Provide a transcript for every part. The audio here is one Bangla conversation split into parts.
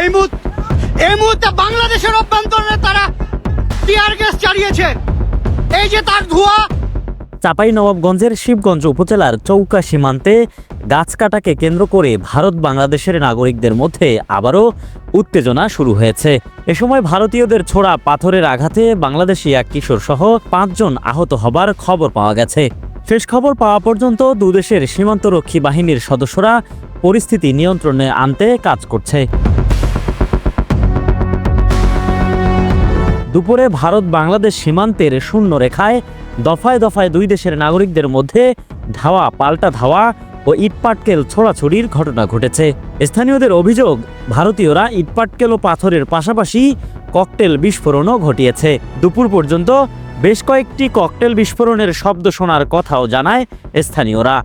এই এই মুহূর্তে বাংলাদেশের অভ্যন্তরে তারা টিয়ার গ্যাস চালিয়েছে। এই যে তার ধোঁয়া। চাপাই নবাবগঞ্জের শিবগঞ্জ উপজেলার চৌকা সীমান্তে গাছ কাটাকে কেন্দ্র করে ভারত বাংলাদেশের নাগরিকদের মধ্যে আবারও উত্তেজনা শুরু হয়েছে। এ সময় ভারতীয়দের ছোড়া পাথরের আঘাতে বাংলাদেশি এক কিশোর সহ পাঁচজন আহত হবার খবর পাওয়া গেছে। শেষ খবর পাওয়া পর্যন্ত দুদেশের সীমান্তরক্ষী বাহিনীর সদস্যরা পরিস্থিতি নিয়ন্ত্রণে আনতে কাজ করছে। দুপুরে ভারত বাংলাদেশ সীমান্তের শূন্য রেখায় দফায় দফায় দুই দেশের নাগরিকদের মধ্যে ধাওয়া, পাল্টা ধাওয়া ও ইটপাটকেল ছোড়াছড়ির ঘটনা ঘটেছে। স্থানীয়দের অভিযোগ, ভারতীয়রা ইটপাটকেল ও পাথরের পাশাপাশি ককটেল বিস্ফোরণও ঘটিয়েছে। দুপুর পর্যন্ত বেশ কয়েকটি ককটেল বিস্ফোরণের শব্দ শোনার কথাও জানায় স্থানীয়রা।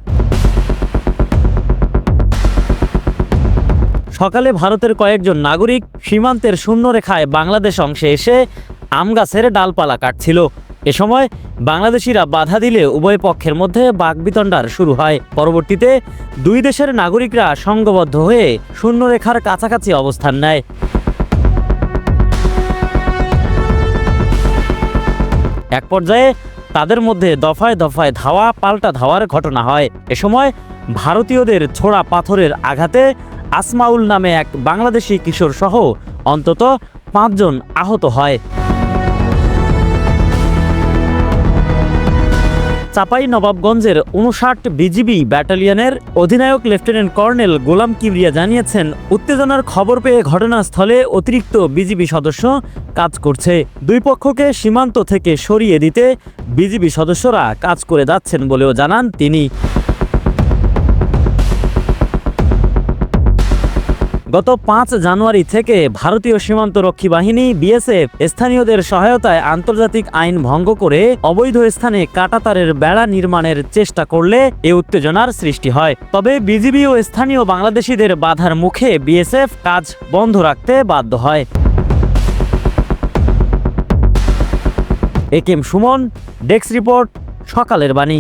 সকালে ভারতের কয়েকজন নাগরিক সীমান্তের শূন্যরেখায় বাংলাদেশ অংশে এসে আম গাছের ডালপালা কাটছিল। এ সময় বাংলাদেশিরা বাধা দিলে উভয় পক্ষের মধ্যে বাগবিতণ্ডার শুরু হয়। পরবর্তীতে দুই দেশের নাগরিকরা সংঘবদ্ধ হয়ে শূন্যরেখার কাছাকাছি অবস্থান নেয়। এক পর্যায়ে তাদের মধ্যে দফায় দফায় ধাওয়া, পাল্টা ধাওয়ার ঘটনা হয়। এ সময় ভারতীয়দের ছোড়া পাথরের আঘাতে আসমাউল নামে এক বাংলাদেশি কিশোর সহ অন্তত পাঁচজন আহত হয়। চাপাই নবাবগঞ্জের উনষাট বিজিবি ব্যাটালিয়নের অধিনায়ক লেফটেন্যান্ট কর্নেল গোলাম কিবরিয়া জানিয়েছেন, উত্তেজনার খবর পেয়ে ঘটনাস্থলে অতিরিক্ত বিজিবি সদস্য কাজ করছে। দুই পক্ষকে সীমান্ত থেকে সরিয়ে দিতে বিজিবি সদস্যরা কাজ করে যাচ্ছেন বলেও জানান তিনি। গত পাঁচ জানুয়ারি থেকে ভারতীয় সীমান্ত রক্ষী বাহিনী, বিএসএফ, স্থানীয়দের সহায়তায় আন্তর্জাতিক আইন ভঙ্গ করে অবৈধ স্থানে কাটাতারের বেড়া নির্মাণের চেষ্টা করলে এ উত্তেজনার সৃষ্টি হয়। তবে বিজিবি ও স্থানীয় বাংলাদেশিদের বাধার মুখে বিএসএফ কাজ বন্ধ রাখতে বাধ্য হয়। একেম সুমন, ডেস্ক রিপোর্ট, সকালের বাণী।